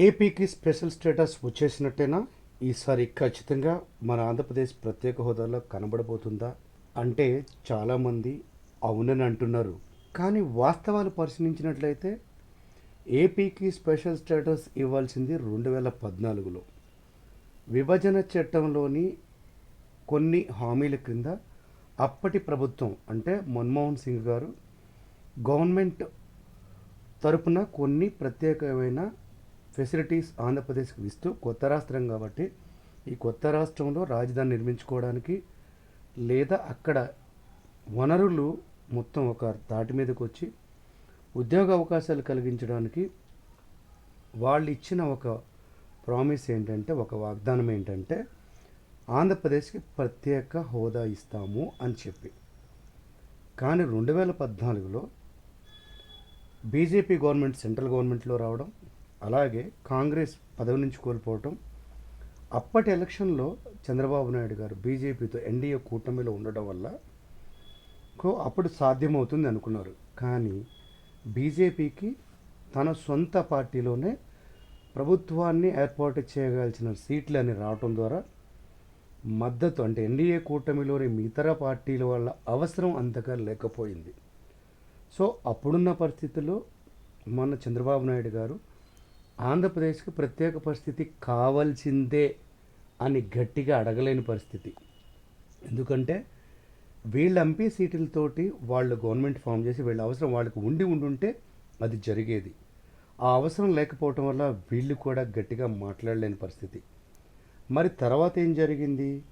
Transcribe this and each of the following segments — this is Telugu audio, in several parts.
ఏపీకి స్పెషల్ స్టేటస్ వచ్చేసినట్టేనా? ఈసారి ఖచ్చితంగా మన ఆంధ్రప్రదేశ్ ప్రత్యేక హోదాలో కనబడబోతుందా? అంటే చాలామంది అవునని అంటున్నారు. కానీ వాస్తవాలు పరిశీలించినట్లయితే ఏపీకి స్పెషల్ స్టేటస్ ఇవ్వాల్సింది రెండు వేల పద్నాలుగులో. విభజన చట్టంలోని కొన్ని హామీల క్రింద అప్పటి ప్రభుత్వం అంటే మన్మోహన్ సింగ్ గారు గవర్నమెంట్ తరపున కొన్ని ప్రత్యేకమైన ఫెసిలిటీస్ ఆంధ్రప్రదేశ్కి ఇస్తూ కొత్త రాష్ట్రం కాబట్టి ఈ కొత్త రాష్ట్రంలో రాజధాని నిర్మించుకోవడానికి లేదా అక్కడ వనరులు మొత్తం ఒక తాటి మీదకి వచ్చి ఉద్యోగ అవకాశాలు కలిగించడానికి వాళ్ళు ఇచ్చిన ఒక ప్రామిస్ ఏంటంటే ఒక వాగ్దానం ఏంటంటే ఆంధ్రప్రదేశ్కి ప్రత్యేక హోదా ఇస్తాము అని చెప్పి. కానీ రెండు వేల పద్నాలుగులో బీజేపీ గవర్నమెంట్ సెంట్రల్ గవర్నమెంట్లో రావడం అలాగే కాంగ్రెస్ పదవి నుంచి కోల్పోవటం. అప్పటి ఎలక్షన్లో చంద్రబాబు నాయుడు గారు బీజేపీతో ఎన్డీఏ కూటమిలో ఉండడం వల్ల కో అప్పుడు సాధ్యమవుతుంది అనుకున్నారు. కానీ బీజేపీకి తన సొంత పార్టీలోనే ప్రభుత్వాన్ని ఏర్పాటు చేయగలిసిన సీట్లు అని రావటం ద్వారా మద్దతు అంటే ఎన్డీఏ కూటమిలోని ఇతర పార్టీల వల్ల అవసరం అంతగా లేకపోయింది. సో అప్పుడున్న పరిస్థితుల్లో మొన్న చంద్రబాబు నాయుడు గారు ఆంధ్రప్రదేశ్కి ప్రత్యేక పరిస్థితి కావాల్సిందే అని గట్టిగా అడగలేని పరిస్థితి. ఎందుకంటే వీళ్ళ ఎంపీ సీట్లతోటి వాళ్ళు గవర్నమెంట్ ఫామ్ చేసి వీళ్ళ అవసరం వాళ్ళకి ఉండి ఉండుంటే అది జరిగేది. ఆ అవసరం లేకపోవటం వల్ల వీళ్ళు కూడా గట్టిగా మాట్లాడలేని పరిస్థితి. మరి తర్వాత ఏం జరిగింది?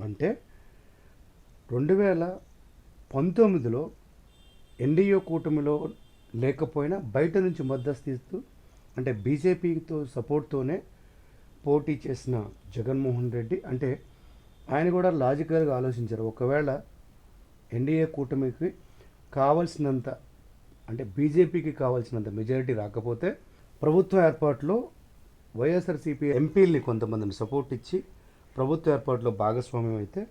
అంటే రెండు వేల పంతొమ్మిదిలో ఎన్డీఏ కూటమిలో లేకపోయినా బయట నుంచి మద్దతు ఇస్తూ అంటే బీజేపీతో సపోర్ట్తోనే పోటీ చేసిన జగన్మోహన్ రెడ్డి అంటే ఆయన కూడా లాజికల్గా ఆలోచించారు. ఒకవేళ ఎన్డీఏ కూటమికి కావలసినంత అంటే బీజేపీకి కావాల్సినంత మెజారిటీ రాకపోతే ప్రభుత్వ ఏర్పాటులో వైఎస్ఆర్సీపీ ఎంపీల్ని కొంతమందిని సపోర్ట్ ఇచ్చి ప్రభుత్వ ఏర్పాటులో భాగస్వామ్యం అయితే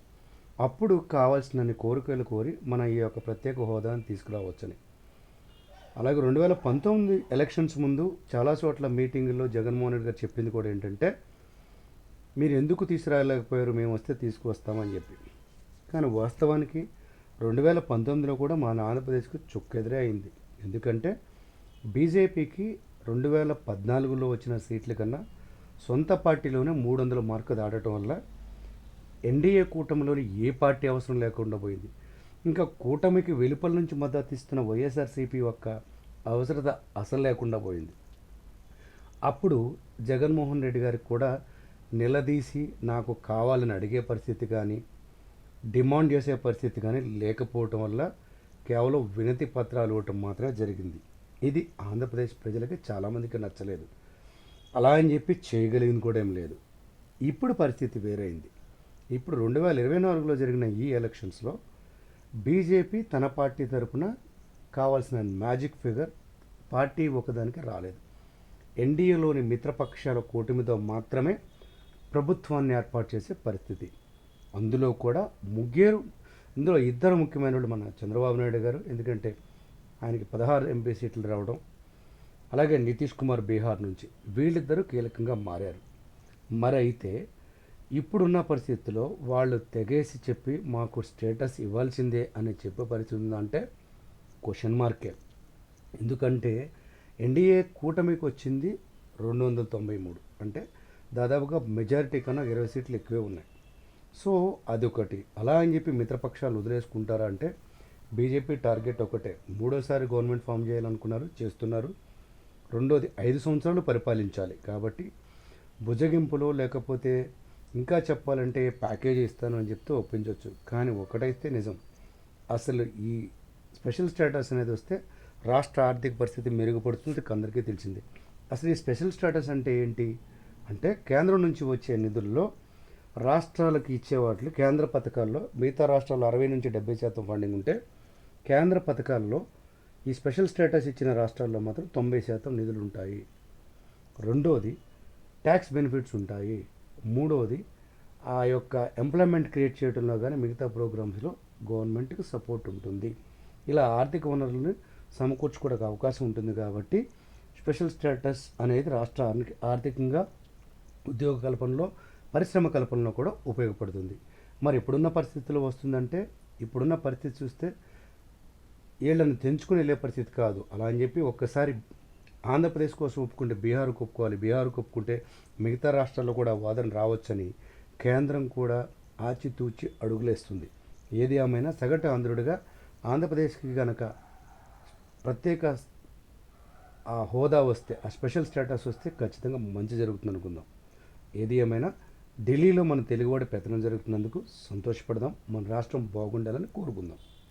అప్పుడు కావాల్సినన్ని కోరికలు కోరి మన ఈ యొక్క ప్రత్యేక హోదాని తీసుకురావచ్చని. అలాగే రెండు వేల పంతొమ్మిది ఎలక్షన్స్ ముందు చాలా చోట్ల మీటింగుల్లో జగన్మోహన్ రెడ్డి గారు చెప్పింది కూడా ఏంటంటే మీరు ఎందుకు తీసుకురాలేకపోయారు? మేము వస్తే తీసుకువస్తామని చెప్పి. కానీ వాస్తవానికి రెండు వేల పంతొమ్మిదిలో కూడా మన ఆంధ్రప్రదేశ్కు చుక్కెదురే అయింది. ఎందుకంటే బీజేపీకి రెండు వేల పద్నాలుగులో వచ్చిన సీట్ల కన్నా సొంత పార్టీలోనే మూడు వందల మార్కు దాటడం వల్ల ఎన్డీఏ కూటమిలోని ఏ పార్టీ అవసరం లేకుండా పోయింది. ఇంకా కూటమికి వెలుపల నుంచి మద్దతు ఇస్తున్న వైఎస్ఆర్సీపీ యొక్క అవసరత అసలు లేకుండా పోయింది. అప్పుడు జగన్మోహన్ రెడ్డి గారికి కూడా నిలదీసి నాకు కావాలని అడిగే పరిస్థితి కానీ డిమాండ్ చేసే పరిస్థితి కానీ లేకపోవటం వల్ల కేవలం వినతి పత్రాలు ఇవ్వటం మాత్రమే జరిగింది. ఇది ఆంధ్రప్రదేశ్ ప్రజలకి చాలామందికి నచ్చలేదు. అలా అని చెప్పి చేయగలిగింది కూడా ఏం లేదు. ఇప్పుడు పరిస్థితి వేరైంది. ఇప్పుడు రెండు వేల ఇరవై నాలుగులో జరిగిన ఈ ఎలక్షన్స్లో బీజేపీ తన పార్టీ తరపున కావాల్సిన మ్యాజిక్ ఫిగర్ పార్టీ ఒకదానికి రాలేదు. ఎన్డీఏలోని మిత్రపక్షాల కూటమితో మాత్రమే ప్రభుత్వాన్ని ఏర్పాటు చేసే పరిస్థితి. అందులో కూడా ముగ్గురు ఇందులో ఇద్దరు ముఖ్యమైన వాళ్ళు మన చంద్రబాబు నాయుడు గారు ఎందుకంటే ఆయనకి పదహారు ఎంపీ సీట్లు రావడం అలాగే నితీష్ కుమార్ బీహార్ నుంచి వీళ్ళిద్దరూ కీలకంగా మారారు. మరైతే ఇప్పుడున్న పరిస్థితుల్లో వాళ్ళు తెగేసి చెప్పి మాకు స్టేటస్ ఇవ్వాల్సిందే అని చెప్పే పరిస్థితి ఉందంటే క్వశ్చన్ మార్కే. ఎందుకంటే ఎన్డీఏ కూటమికి వచ్చింది రెండు వందల తొంభై మూడు. అంటే దాదాపుగా మెజారిటీ కన్నా ఇరవై సీట్లు ఎక్కువే ఉన్నాయి. సో అదొకటి. అలా అని చెప్పి మిత్రపక్షాలు వదిలేసుకుంటారా అంటే బీజేపీ టార్గెట్ ఒకటే. మూడోసారి గవర్నమెంట్ ఫామ్ చేయాలనుకున్నారు చేస్తున్నారు. రెండోది ఐదు సంవత్సరాలు పరిపాలించాలి. కాబట్టి భుజగింపులో లేకపోతే ఇంకా చెప్పాలంటే ప్యాకేజీ ఇస్తాను అని చెప్తే ఒప్పించవచ్చు కానీ ఒకటైతే నిజం. అసలు ఈ స్పెషల్ స్టేటస్ అనేది వస్తే రాష్ట్ర ఆర్థిక పరిస్థితి మెరుగుపడుతుంది అందరికీ తెలిసింది. అసలు ఈ స్పెషల్ స్టేటస్ అంటే ఏంటి? అంటే కేంద్రం నుంచి వచ్చే నిధుల్లో రాష్ట్రాలకు ఇచ్చే వాటిలో కేంద్ర పథకాల్లో మిగతా రాష్ట్రాల్లో అరవై నుంచి డెబ్బై శాతం ఫండింగ్ ఉంటే కేంద్ర పథకాల్లో ఈ స్పెషల్ స్టేటస్ ఇచ్చిన రాష్ట్రాల్లో మాత్రం తొంభై శాతం నిధులు ఉంటాయి రెండోది ట్యాక్స్ బెనిఫిట్స్ ఉంటాయి. మూడవది ఆ యొక్క ఎంప్లాయ్మెంట్ క్రియేట్ చేయడంలో కానీ మిగతా ప్రోగ్రామ్స్లో గవర్నమెంట్కి సపోర్ట్ ఉంటుంది. ఇలా ఆర్థిక వనరులను సమకూర్చుకోవడానికి అవకాశం ఉంటుంది కాబట్టి స్పెషల్ స్టేటస్ అనేది రాష్ట్రానికి ఆర్థికంగా ఉద్యోగ కల్పనలో పరిశ్రమ కల్పనలో కూడా ఉపయోగపడుతుంది. మరి ఇప్పుడున్న పరిస్థితుల్లో వస్తుందంటే ఇప్పుడున్న పరిస్థితి చూస్తే వీళ్ళని తెంచుకుని వెళ్ళే పరిస్థితి కాదు. అలా అని చెప్పి ఒక్కసారి ఆంధ్రప్రదేశ్ కోసం ఒప్పుకుంటే బీహార్కు ఒప్పుకోవాలి. బీహార్కు ఒప్పుకుంటే మిగతా రాష్ట్రాల్లో కూడా వాదన రావచ్చని కేంద్రం కూడా ఆచితూచి అడుగులేస్తుంది. ఏది ఏమైనా సగటు ఆంధ్రుడిగా ఆంధ్రప్రదేశ్కి గనక ప్రత్యేక ఆ హోదా వస్తే ఆ స్పెషల్ స్టేటస్ వస్తే ఖచ్చితంగా మంచి జరుగుతుంది అనుకుందాం ఏది ఏమైనా ఢిల్లీలో మన తెలుగువాడి పెత్తనం జరుగుతున్నందుకు సంతోషపడదాం. మన రాష్ట్రం బాగుండాలని కోరుకుందాం.